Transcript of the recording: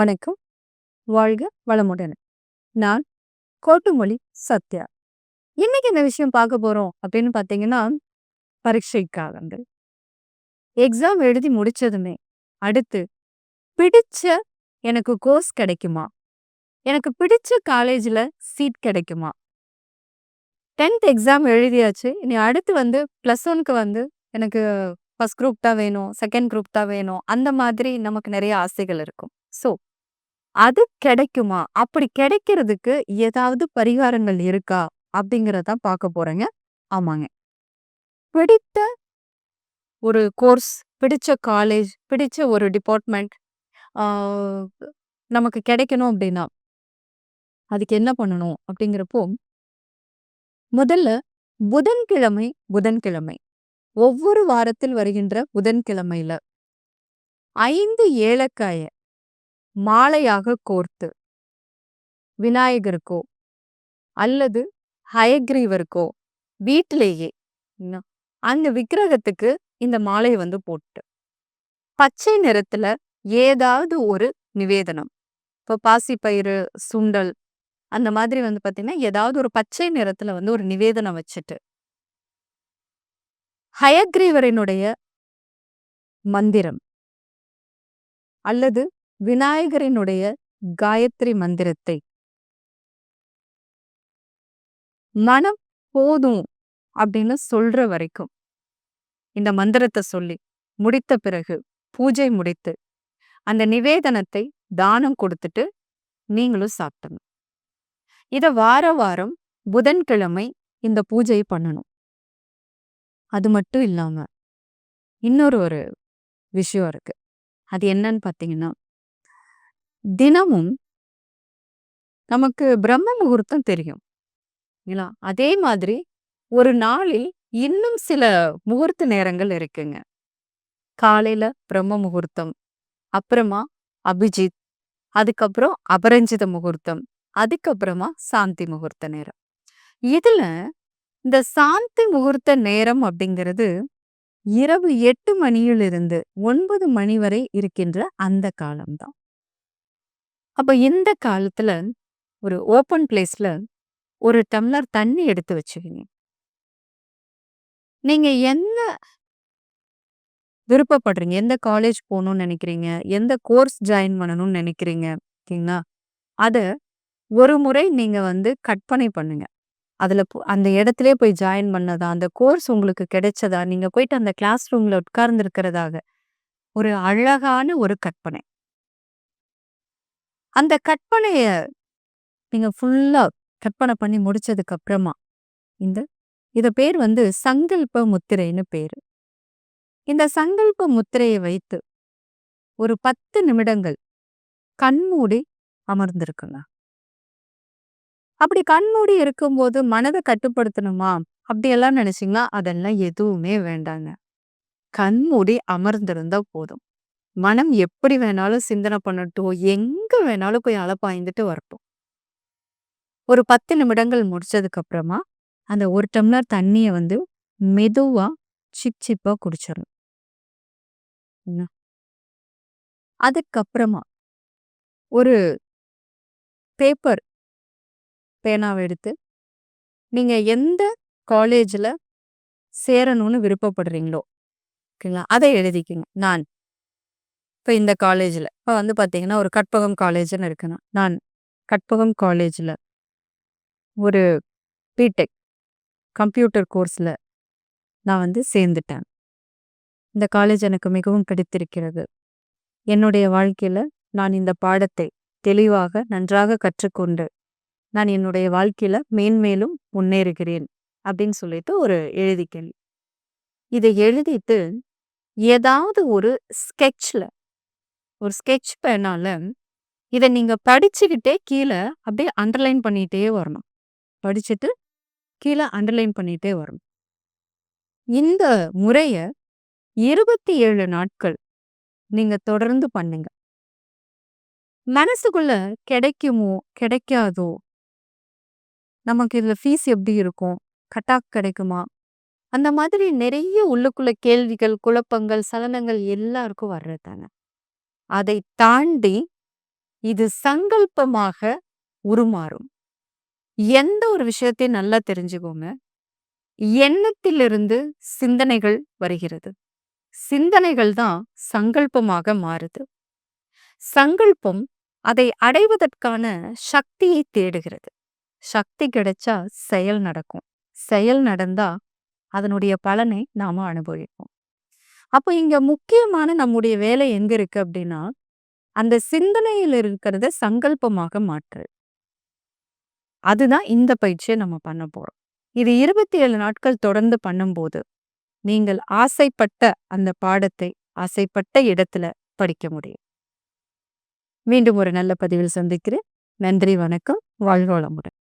வணக்கம். வாழ்க வளமுடன். நான் கோட்டுமொழி சத்யா. இன்னைக்கு என்ன விஷயம் பார்க்க போறோம் அப்படின்னு பார்த்தீங்கன்னா பரீட்சை காலங்கள். எக்ஸாம் எழுதி முடிச்சதுமே அடுத்து பிடிச்ச எனக்கு கோர்ஸ் கிடைக்குமா? எனக்கு பிடிச்ச காலேஜில் சீட் கிடைக்குமா? டென்த் எக்ஸாம் எழுதியாச்சு. இனி அடுத்து வந்து ப்ளஸ் ஒனுக்கு வந்து எனக்கு ஃபஸ்ட் குரூப் தான் வேணும் செகண்ட் குரூப் தான் வேணும். அந்த மாதிரி நமக்கு நிறைய ஆசைகள் இருக்கும். ஸோ அது கிடைக்குமா? அப்படி கிடைக்கிறதுக்கு ஏதாவது பரிகாரங்கள் இருக்கா? அப்படிங்கிறத பார்க்க போறேங்க. ஆமாங்க. பிடித்த ஒரு கோர்ஸ் பிடிச்ச காலேஜ் பிடிச்ச ஒரு டிபார்ட்மெண்ட் நமக்கு கிடைக்கணும் அப்படின்னா அதுக்கு என்ன பண்ணணும் அப்படிங்கிறப்போ முதல்ல புதன்கிழமை புதன்கிழமை. ஒவ்வொரு வாரத்தில் வருகின்ற புதன்கிழமையில ஐந்து ஏலக்காய மாலையாக கோர்த்து. விநாயகருக்கோ அல்லது ஹயக்ரீவருக்கோ வீட்டிலேயே அந்த விக்கிரகத்துக்கு இந்த மாலை வந்து போட்டு. பச்சை நிறத்துல ஏதாவது ஒரு நிவேதனம். இப்போ பாசிப்பயிறு சுண்டல் அந்த மாதிரி வந்து பார்த்தீங்கன்னா ஏதாவது ஒரு பச்சை நிறத்துல வந்து ஒரு நிவேதனம் வச்சுட்டு. ஹயக்ரீவரனுடைய மந்திரம். அல்லது விநாயகரினுடைய காயத்ரி மந்திரத்தை. மனம் போதும் அப்படின்னு சொல்ற வரைக்கும் இந்த மந்திரத்தை சொல்லி முடித்த பிறகு பூஜை முடித்து அந்த நிவேதனத்தை தானம் கொடுத்துட்டு நீங்களும் சாப்பிட்டணும் இதை வார வாரம் புதன்கிழமை இந்த பூஜை பண்ணணும். அது மட்டும் இல்லாம இன்னொரு ஒரு விஷயம் இருக்கு. அது என்னன்னு பார்த்தீங்கன்னா தினமும் நமக்கு பிரம்ம முகூர்த்தம் தெரியும். அதே மாதிரி ஒரு நாளில் இன்னும் சில முகூர்த்த நேரங்கள் இருக்குங்க. காலையில பிரம்ம முகூர்த்தம் அப்புறமா அபிஜித் அதுக்கப்புறம் அபரஞ்சித முகூர்த்தம் அதுக்கப்புறமா சாந்தி முகூர்த்த நேரம். இதுல இந்த சாந்தி முகூர்த்த நேரம் அப்படிங்கிறது இரவு எட்டு மணியிலிருந்து ஒன்பது மணி வரை இருக்கின்ற அந்த காலம்தான். அப்போ இந்த காலத்துல ஒரு ஓப்பன் பிளேஸ்ல ஒரு டம்ளர் தண்ணி எடுத்து வச்சுக்கீங்க. நீங்க என்ன விருப்பப்படுறீங்க? எந்த காலேஜ் போகணும்னு நினைக்கிறீங்க? எந்த கோர்ஸ் ஜாயின் பண்ணணும்னு நினைக்கிறீங்க? ஓகேங்களா? அத ஒரு முறை நீங்க வந்து கற்பனை பண்ணுங்க. அதில் அந்த இடத்துலயே போய் ஜாயின் பண்ணதா? அந்த கோர்ஸ் உங்களுக்கு கிடைச்சதா? நீங்க போயிட்டு அந்த கிளாஸ் ரூம்ல உட்கார்ந்து இருக்கிறதாக ஒரு அழகான ஒரு கற்பனை. அந்த கற்பனைய நீங்க ஃபுல்லா கற்பனை பண்ணி முடிச்சதுக்கு அப்புறமா இந்த இத பேர் வந்து சங்கல்ப முத்திரைன்னு பேரு. இந்த சங்கல்ப முத்திரையை வைத்து ஒரு பத்து நிமிடங்கள் கண்மூடி அமர்ந்திருக்குங்க. அப்படி கண்மூடி இருக்கும்போது மனதை கட்டுப்படுத்தணுமா? அப்படியெல்லாம் நினைச்சீங்கன்னா அதெல்லாம் எதுவுமே வேண்டாங்க. கண்மூடி அமர்ந்திருந்தா போதும். மனம் எப்படி வேணாலும் சிந்தனை பண்ணட்டும். எங்க வேணாலும் போய் அலப்பாய்ந்துட்டு வரட்டும். ஒரு பத்து நிமிடங்கள் முடிச்சதுக்கு அப்புறமா அந்த ஒரு டம்ளர் தண்ணிய வந்து மெதுவா சிப் சிப்பா குடிச்சிடணும். அதுக்கப்புறமா ஒரு பேப்பர் பேனாவை எடுத்து நீங்க எந்த காலேஜ்ல சேரணும்னு விருப்பப்படுறீங்களோ ஓகேங்களா? அதை எழுதிக்கிங்க. நான் இப்போ இந்த காலேஜில் இப்போ வந்து பார்த்தீங்கன்னா ஒரு கற்பகம் காலேஜ்னு இருக்குன்னா நான் கற்பகம் காலேஜில் ஒரு பிடெக் கம்ப்யூட்டர் கோர்ஸில் நான் வந்து சேர்ந்துட்டேன். இந்த காலேஜ் எனக்கு மிகவும் பிடித்திருக்கிறது. என்னுடைய வாழ்க்கையில் நான் இந்த பாடத்தை தெளிவாக நன்றாக கற்றுக்கொண்டு நான் என்னுடைய வாழ்க்கையில் மேன்மேலும் முன்னேறுகிறேன் அப்படின்னு சொல்லிட்டு ஒரு எழுதி கேள்வி இதை எழுதிட்டு ஏதாவது ஒரு ஸ்கெட்சில் ஒரு ஸ்கெட்ச் பேனால இதை நீங்க படிச்சுக்கிட்டே கீழே அப்படியே அண்டர்லைன் பண்ணிட்டே வரணும் படிச்சுட்டு கீழே அண்டர்லைன் பண்ணிட்டே வரணும் இந்த முறைய இருபத்தி ஏழு நாட்கள் நீங்க தொடர்ந்து பண்ணுங்க மனசுக்குள்ள கிடைக்குமோ கிடைக்காதோ நமக்கு இதுல ஃபீஸ் எப்படி இருக்கும்? கட்டாக் கிடைக்குமா? அந்த மாதிரி நிறைய உள்ளுக்குள்ள கேள்விகள், குழப்பங்கள், சலனங்கள் எல்லாருக்கும் வர்றது தானே. அதை தாண்டி இது சங்கல்பமாக உருமாறும். எந்த ஒரு விஷயத்தையும் நல்லா தெரிஞ்சுக்கோங்க. எண்ணத்திலிருந்து சிந்தனைகள் வருகிறது. சிந்தனைகள் தான் சங்கல்பமாக மாறுது. சங்கல்பம் அதை அடைவதற்கான சக்தியை தேடுகிறது. சக்தி கிடைச்சா செயல் நடக்கும். செயல் நடந்தா அதனுடைய பலனை நாம அனுபவிப்போம். அப்போ இங்க முக்கியமான நம்முடைய வேலை எங்க இருக்கு அப்படின்னா அந்த சிந்தனையில் இருக்கிறத சங்கல்பமாக மாற்று அதுதான் இந்த பயிற்சியை நம்ம பண்ண போறோம். இது இருபத்தி ஏழு நாட்கள் தொடர்ந்து பண்ணும்போது நீங்கள் ஆசைப்பட்ட அந்த பாடத்தை ஆசைப்பட்ட இடத்துல படிக்க முடியும். மீண்டும் ஒரு நல்ல பதிவில் சந்திக்கிறேன். நன்றி வணக்கம். வாழ்வளமுடன்